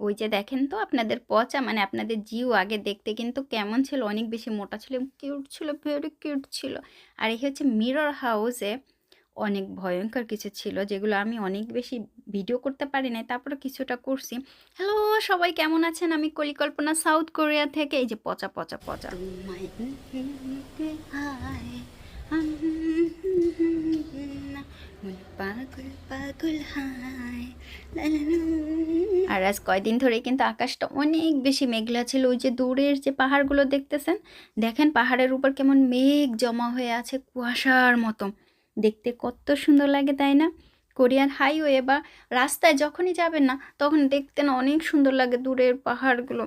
ওই যে দেখেন তো আপনাদের পচা মানে আপনাদের জিও আগে দেখতে কিন্তু কেমন ছিল অনেক বেশি মোটা ছিল কিউট ছিল ভেরি কিউট ছিল আর এই হচ্ছে মিরর হাউসে অনেক ভয়ঙ্কর কিছু ছিল যেগুলো আমি অনেক বেশি ভিডিও করতে পারি নাই তারপরে কিছুটা করছি হ্যালো সবাই কেমন আছেন আমি কলিকল্পনা সাউথ কোরিয়া থেকে এই যে পচা পচা পচা হায় আর আজ কয়দিন ধরে কিন্তু আকাশটা অনেক বেশি মেঘলা ছিল, ওই যে দূরের যে পাহাড়গুলো দেখতেছেন, দেখেন পাহাড়ের উপর কেমন মেঘ জমা হয়ে আছে কুয়াশার মতো। দেখতে কত সুন্দর লাগে, তাই না? কোরিয়ান হাইওয়ে বা রাস্তায় যখনই যাবেন না, তখন দেখতে না অনেক সুন্দর লাগে দূরের পাহাড়গুলো।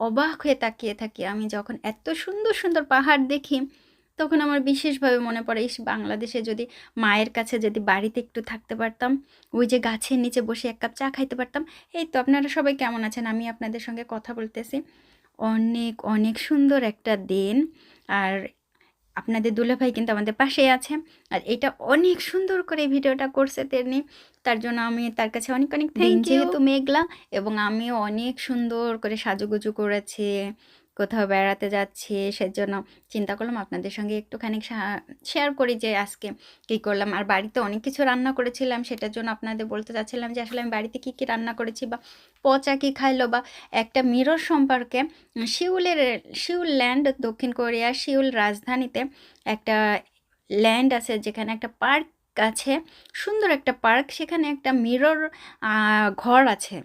অবাক হয়ে তাকিয়ে থাকি আমি যখন এত সুন্দর সুন্দর পাহাড় দেখি তখন আমার বিশেষভাবে মনে পড়ে ইস বাংলাদেশে যদি মায়ের কাছে যদি বাড়িতে একটু থাকতে পারতাম ওই যে গাছের নিচে বসে এক কাপ চা খাইতে পারতাম এই তো আপনারা সবাই কেমন আছেন? আমি আপনাদের সঙ্গে কথা বলতেছি। অনেক অনেক সুন্দর একটা দিন। আর আপনাদের দুলাভাই কিন্তু আমাদের পাশেই আছে। আর এটা অনেক সুন্দর করে ভিডিওটা করছে তেমনি তার জন্য আমি তার কাছে অনেক অনেক থ্যাংক যেহেতু মেঘলা এবং আমিও অনেক সুন্দর করে সাজুগুজু করেছি। কোথাও বেড়াতে যাচ্ছি, সেজন্য চিন্তা করলাম আপনাদের সঙ্গে একটুখানি শেয়ার করি যে আজকে কী করলাম। আর বাড়িতে অনেক কিছু রান্না করেছিলাম, সেটার জন্য আপনাদের বলতে চাচ্ছিলাম যে আসলে আমি বাড়িতে কী কী রান্না করেছি বা পচা কী খাইলো বা একটা মিরর সম্পর্কে শিউলের, শিউল ল্যান্ড দক্ষিণ কোরিয়ার শিউল রাজধানীতে একটা ল্যান্ড আছে, যেখানে একটা পার্ক আছে, সুন্দর একটা পার্ক সেখানে একটা মিরর ঘর আছে।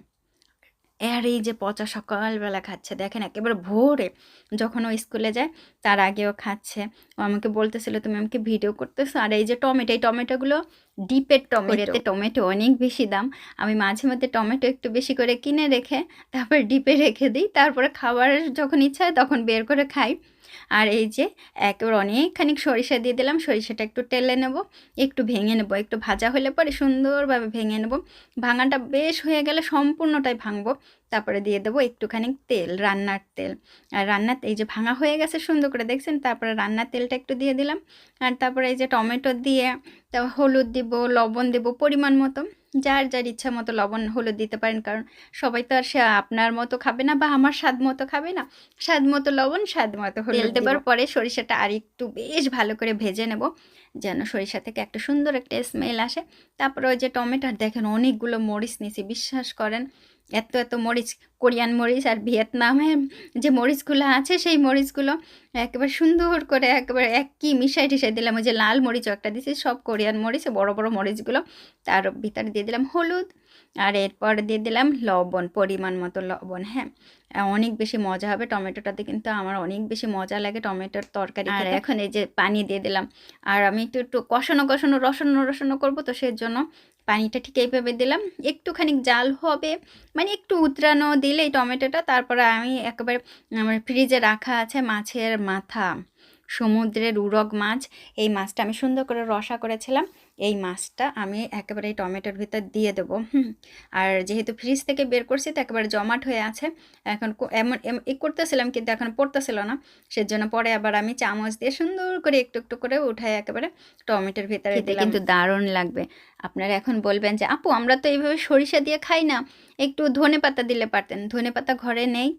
আর এই যে পচা সকালবেলা খাচ্ছে দেখেন একেবারে ভোরে যখন ও স্কুলে যায় তার আগেও খাচ্ছে। ও আমাকে বলতেছিল তুমি আমাকে ভিডিও করতেছো? আর এই যে টমেটো এই টমেটোগুলো ডিপের টমেটোতে টমেটো অনেক বেশি দাম। আমি মাঝে মধ্যে টমেটো একটু বেশি করে কিনে রেখে তারপর ডিপে রেখে দিই। তারপরে খাবার যখন ইচ্ছা হয় তখন বের করে খাই। আর এই যে একেবারে অনেকখানি সরিষা দিয়ে দিলাম, সরিষাটা একটু টেলে নেব, একটু ভেঙে নেব, একটু ভাজা হলে পরে সুন্দরভাবে ভেঙে নেব। ভাঙাটা বেশ হয়ে গেলে সম্পূর্ণটাই ভাঙবো, তারপরে দিয়ে দেবো একটুখানি তেল, রান্নার তেল। আর রান্নার এই যে ভাঙা হয়ে গেছে সুন্দর করে দেখছেন, তারপরে রান্নার তেলটা একটু দিয়ে দিলাম। আর তারপরে এই যে টমেটো দিয়ে তারপর হলুদ দিব, লবণ দেব পরিমাণ মতো। যার যার ইচ্ছা মতো লবণ হলুদ দিতে পারেন। কারণ সবাই তো আর সে আপনার মতো খাবে না বা আমার স্বাদ মতো খাবে না। স্বাদ মতো লবণ স্বাদ মতো হলুদ দেবার পরে সরিষাটা আর একটু বেশ ভালো করে ভেজে নেব। যেন সরিষা থেকে একটা সুন্দর একটা স্মেল আসে। তারপরে ওই যে টমেটোর দেখেন অনেকগুলো মরিচ নিছি বিশ্বাস করেন এত এত মরিচ কোরিয়ান মরিচ আর ভিয়েতনামে যে মরিচগুলো আছে সেই মরিচগুলো একেবারে সুন্দর করে একেবারে এক কি মিশাই টিশাই দিলাম। ওই যে লাল মরিচও একটা দিয়েছি সব কোরিয়ান মরিচ বড় বড় মরিচগুলো তার ভিতরে দিয়ে দিলাম হলুদ আর এরপর দিয়ে দিলাম লবণ পরিমাণ মতো লবণ হ্যাঁ। অনেক বেশি মজা হবে টমেটোটাতে কিন্তু আমার অনেক বেশি মজা লাগে টমেটোর তরকারি আর এখন এই যে পানি দিয়ে দিলাম। আর আমি একটু একটু কষানো কষানো রসানো রসানো করব তো সেই জন্য পানিটা ঠিক এইভাবে দিলাম। একটুখানি জাল হবে মানে একটু উতরানো দিলে এই টমেটোটা, তারপরে আমি একেবারে আমার ফ্রিজে রাখা আছে মাছের মাথা। সমুদ্রের উরগ মাছ এই মাছটা আমি সুন্দর করে রসা করেছিলাম। এই মাছটা আমি একেবারে এই টমেটোর ভিতর দিয়ে দেবো। হুম আর যেহেতু ফ্রিজ থেকে বের করছি তো একেবারে জমাট হয়ে আছে। এখন এমন এ করতেছিলাম কিন্তু এখন পড়তেছিল না। সেজন্য পরে আবার আমি চামচ দিয়ে সুন্দর করে একটু একটু করে উঠাই একেবারে টমেটোর ভিতরে দিলে কিন্তু দারুণ লাগবে। আপনারা এখন বলবেন যে আপু আমরা তো এইভাবে সরিষা দিয়ে খাই না। একটু ধনে পাতা দিলে পারতেন। ধনে পাতা ঘরে নেই।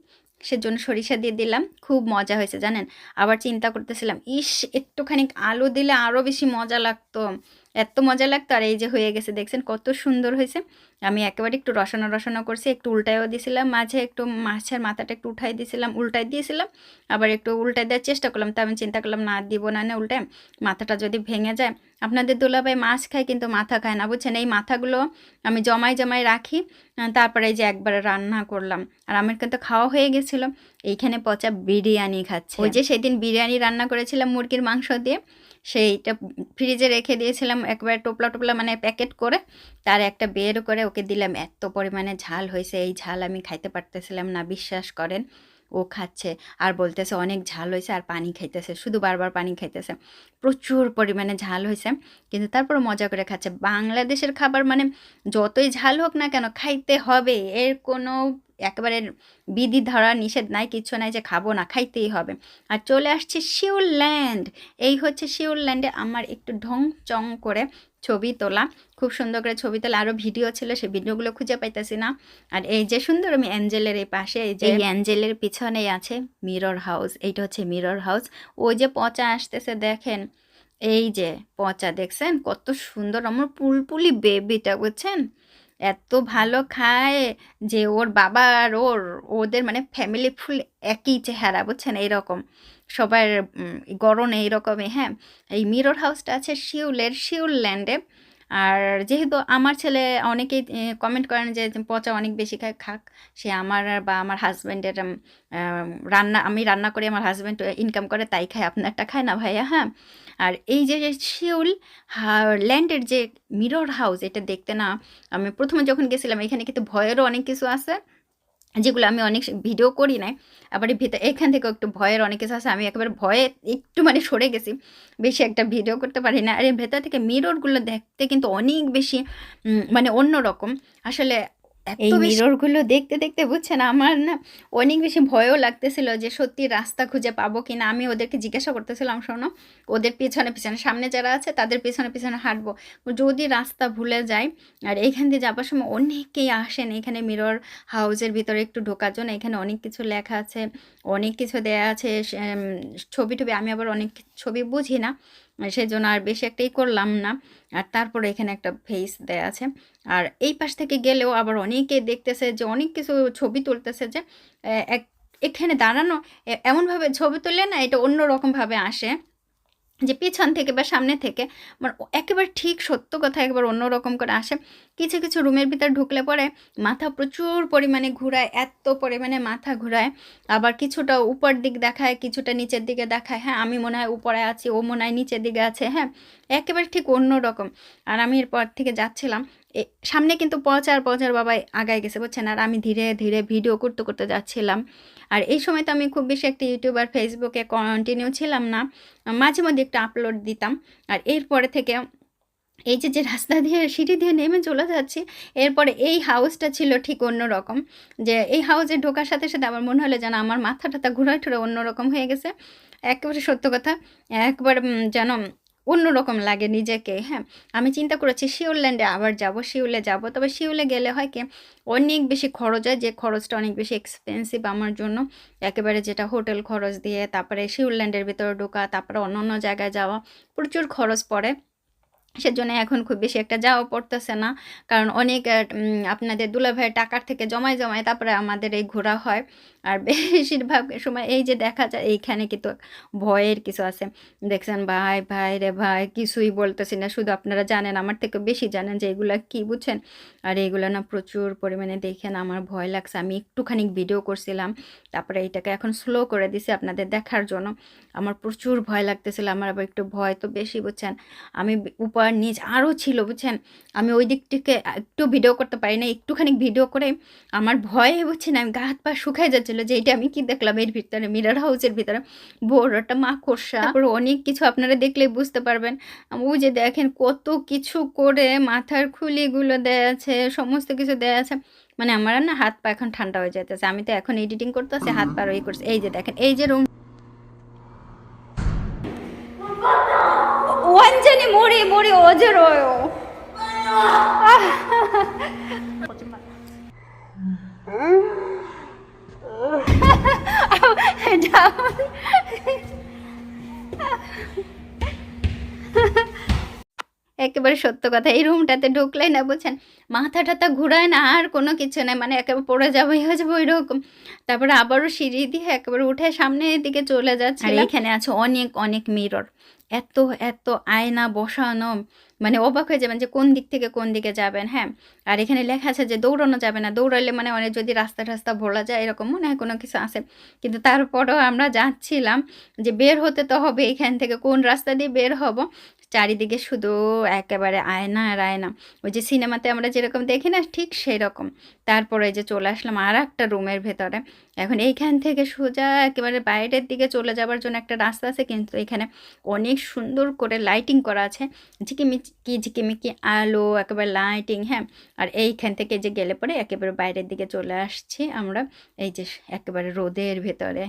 সেজন্য সরিষা দিয়ে দিলাম। খুব মজা হয়েছে, জানেন? আবার চিন্তা করতেছিলাম, ইস, একটুখানি আলু দিলে আরও বেশি মজা লাগতো। এত মজা লাগতো। আর এই যে হয়ে গেছে, দেখছেন কত সুন্দর হয়েছে। আমি একেবারে একটু রসানো রসানো করছি, একটু উল্টাইও দিয়েছিলাম মাঝে একটু মাছের মাথাটা একটু উঠাই দিয়েছিলাম উল্টাই দিয়েছিলাম, আবার একটু উল্টাই দেওয়ার চেষ্টা করলাম, তা আমি চিন্তা করলাম, না, দিব না না, উল্টায়। মাথাটা যদি ভেঙে যায়, আপনাদের দোলাভাই মাছ খায় কিন্তু মাথা খায় না, বুঝছেন? এই মাথাগুলো আমি জমাই জমাই রাখি তারপরে যে একবারে রান্না করলাম। আর আমার কিন্তু খাওয়া হয়ে গেছিল, এইখানে পচা বিরিয়ানি খাচ্ছে। ওই যে সেদিন বিরিয়ানি রান্না করেছিলাম মুরগির মাংস দিয়ে সেইটা ফ্রিজে রেখে দিয়েছিলাম একবারে টোপলা টোপলা মানে প্যাকেট করে, তার একটা বের করে ওকে দিলাম। এত পরিমাণে ঝাল হয়েছে, এই ঝাল আমি খাইতে পারতেছিলাম না, বিশ্বাস করেন, ও খাচ্ছে। আর বলতেছে অনেক ঝাল হয়েছে আর পানি খাইতেছে, শুধু বারবার পানি খাইতেছে। প্রচুর পরিমাণে ঝাল হয়েছে, কিন্তু তারপর মজা করে খাচ্ছে। বাংলাদেশের খাবার মানে যতই ঝাল হোক না কেন, খাইতে হবে, এর কোনো একেবারে বিধি ধরা নিষেধ নাই কিছু নাই যে খাব না, খাইতেই হবে। আর চলে আসছে শিউর ল্যান্ড। এই হচ্ছে শিউর ল্যান্ডে আমার একটু ঢং চং করে ছবি তোলা। খুব সুন্দর করে ছবি তোলা। আরও ভিডিও ছিল সেই ভিডিওগুলো খুঁজে পাইতেছি না। আর এই যে সুন্দর আমি অ্যাঞ্জেলের এই পাশে, এই যে অ্যাঞ্জেলের পিছনেই আছে মিরর হাউস। এইটা হচ্ছে মিরর হাউস। ওই যে পচা আসতেছে, দেখেন। এই যে পচা, দেখছেন? কত সুন্দর। আমার পুলপুলি বেবিটা, বুঝছেন? এত ভালো খায় যে ওর বাবা আর ওর, ওদের মানে ফ্যামিলি ফুল একই চেহারা, বুঝছেন? এইরকম। সবার গরনে এইরকমই হ্যাঁ? এই মিরর হাউসটা আছে শিউলের, শিউল ল্যান্ডে আর যেহেতু আমার ছেলে অনেকেই কমেন্ট করেন যে পচা অনেক বেশি খায় খাক। সে আমার বা আমার হাজব্যান্ডের রান্না, আমি রান্না করে, আমার হাজব্যান্ড ইনকাম করে, তাই খায়। আপনারটা খায় না ভাইয়া? হ্যাঁ। আর এই যে শিউল ল্যান্ডের যে মিরর হাউস এটা দেখতে না, আমি প্রথমে যখন গেছিলাম, এখানে কিন্তু ভয়েরও অনেক কিছু আছে। যেগুলো আমি অনেক ভিডিও করি নাই, আবার ভিতরে, এখান থেকেও একটু ভয়ের অনেক কিছু আছে, আমি একেবারে ভয়ে একটু মানে সরে গেছি, বেশি একটা ভিডিও করতে পারি না। আর এর ভেতর থেকে মিররগুলো দেখতে কিন্তু অনেক বেশি মানে মানে অন্যরকম। আসলে এই মিররগুলো দেখতে দেখতে বুঝছেন? আমার না অনেক বেশি ভয়ও লাগতেছিল যে সত্যি রাস্তা খুঁজে পাবো কিনা। আমি ওদেরকে জিজ্ঞাসা করতেছিলাম শোনো ওদের পিছনে পিছনে সামনে যারা আছে তাদের পিছনে পিছনে হাঁটবো। যদি রাস্তা ভুলে যায় আর এইখান দিয়ে যাবার সময় অনেকেই আসেন এখানে মিরর হাউসের ভিতরে একটু ঢোকার জন্য। এখানে অনেক কিছু লেখা আছে অনেক কিছু দেয়া আছে ছবি টবি। আমি আবার অনেক ছবি বুঝি না। সেই জন্য আর বেশি একটাই করলাম না। আর তারপরে এখানে একটা ফেস দেয়া আছে। আর এই পাশ থেকে গেলেও আবার অনেকে দেখতেছে যে অনেক কিছু ছবি তুলতেছে যে এক, এখানে দাঁড়ানো এমনভাবে ছবি তুললে না এটা অন্য রকমভাবে আসে। যে পিছন থেকে বা সামনে থেকে আমার একেবারে ঠিক সত্য কথা একবার অন্যরকম করে আসে। কিছু কিছু রুমের ভিতর ঢুকলে পরে মাথা প্রচুর পরিমাণে ঘুরায়, এত পরিমাণে মাথা ঘুরায়। আবার কিছুটা উপর দিক দেখায়, কিছুটা নিচের দিকে দেখায়। হ্যাঁ আমি মনে হয় উপরে আছি, ও মনে হয় নিচের দিকে আছে। হ্যাঁ একেবারে ঠিক অন্য রকম। আর আমি এরপর থেকে যাচ্ছিলাম। সামনে কিন্তু পচার পচার বাবাই আগায় গেছে, বুঝছেন? আর আমি ধীরে ধীরে ভিডিও করতে করতে যাচ্ছিলাম। আর এই সময় তো আমি খুব বেশি একটা ইউটিউব আর ফেসবুকে কন্টিনিউ ছিলাম না। মাঝে মধ্যে একটু আপলোড দিতাম। আর এরপরে থেকে এই যে যে রাস্তা দিয়ে, সিঁড়ি দিয়ে নেমে চলে যাচ্ছি, এরপরে এই হাউসটা ছিল ঠিক অন্য রকম। যে এই হাউসে ঢোকার সাথে সাথে আমার মনে হলো যেন আমার মাথা টাথা ঘুরায় টুরে অন্যরকম হয়ে গেছে। একেবারে সত্য কথা। একবার যেন অন্যরকম লাগে নিজেকে হ্যাঁ? আমি চিন্তা করেছি শিউরল্যান্ডে আবার যাব, শিউলে যাব। তবে শিউলে গেলে হয় কি, অনেক বেশি খরচ হয়, যে খরচটা অনেক বেশি এক্সপেন্সিভ আমার জন্য। একেবারে যেটা হোটেল খরচ দিয়ে, তারপরে শিউরল্যান্ডের ভিতরে ঢোকা, তারপরে অন্য অন্য জায়গায় যাওয়া, প্রচুর খরচ পড়ে। সেজন্য এখন খুব বেশি একটা যাওয়া পড়তেছে না। কারণ অনেক আপনাদের দুলাভাইয়ের টাকার থেকে জমায় জমায় তারপরে আমাদের এই ঘোরা হয়। আর বেশিরভাগ সময় এই যে দেখা যায়, এইখানে কিন্তু ভয়ের কিছু আছে। দেখছেন, ভাই ভাই রে ভাই, কিছুই বলতেছি না। শুধু আপনারা জানেন, আমার থেকে বেশি জানেন যে এগুলা কি, বুঝছেন? আর এগুলো না প্রচুর পরিমাণে দেখেন, আমার ভয় লাগছে। আমি একটুখানি ভিডিও করছিলাম, তারপরে এইটাকে এখন স্লো করে দিছি আপনাদের দেখার জন্য। আমার প্রচুর ভয় লাগতেছিল, আমার আবার একটু ভয় তো বেশি, বুঝছেন? আমি বি- উপর নিচ আরও ছিল, বুঝছেন? আমি ওই দিক থেকে একটু ভিডিও করতে পারি না একটুখানি ভিডিও করে আমার ভয়ে, বুঝছেন? আমি গা হাত পা শুকাই যাচ্ছিল যে এটা আমি কি দেখলাম এর ভিতরে মিরর হাউসের ভিতরে? বড় একটা মাকড়সা। তারপর অনেক কিছু আপনারা দেখলেই বুঝতে পারবেন। ওই যে দেখেন কত কিছু করে মাথার খুলিগুলো দেয়া আছে, সমস্ত কিছু দেয়া আছে। মানে আমার না হাত পা এখন ঠান্ডা হয়ে যাইতেছে। আমি তো এখন এডিটিং করতেছি, হাত পা ওই করছে। এই যে দেখেন, এই যে রুম 머리 어지러워요. 거짓말. 아, 아 잠. একেবারে সত্য কথা। এই রুমটাতে ঢুকলে না বলছেন মাথা টাথা ঘুরায় না আর কোনো কিছু নেই মানে একেবারে পড়ে যাবে হয়ে যাব ওই রকম তারপরে আবারও সিঁড়ি দিয়ে একেবারে উঠে সামনের দিকে চলে যাচ্ছে এখানে আছে অনেক অনেক মিরর এত এত আয়না বসানো মানে অবাক হয়ে যাবেন যে কোন দিক থেকে কোন দিকে যাবেন হ্যাঁ? আর এখানে লেখা আছে যে দৌড়ানো যাবে না দৌড়ালে মানে অনেক যদি রাস্তা টাস্তা ভোলা যায় এরকম মনে হয় কোনো কিছু আছে। কিন্তু তারপরেও আমরা যাচ্ছিলাম যে বের হতে তো হবে এখান থেকে কোন রাস্তা দিয়ে বের হব চারিদিকে শুধু একেবারে আয়না আর আয়না। ওই যে সিনেমাতে আমরা যেরকম দেখি না, ঠিক সেই রকম তারপরে যে চলে আসলাম আর একটা রুমের ভেতরে। এখন এইখান থেকে সোজা একেবারে বাইরের দিকে চলে যাবার জন্য একটা রাস্তা আছে, কিন্তু এখানে অনেক সুন্দর করে লাইটিং করা আছে। ঝিকিমিকি ঝিকিমিকি আলো, একেবারে লাইটিং হ্যাঁ। আর এইখান থেকে যে গেলে পরে একেবারে বাইরের দিকে চলে আসছি আমরা, এই যে একেবারে রোদের ভেতরে।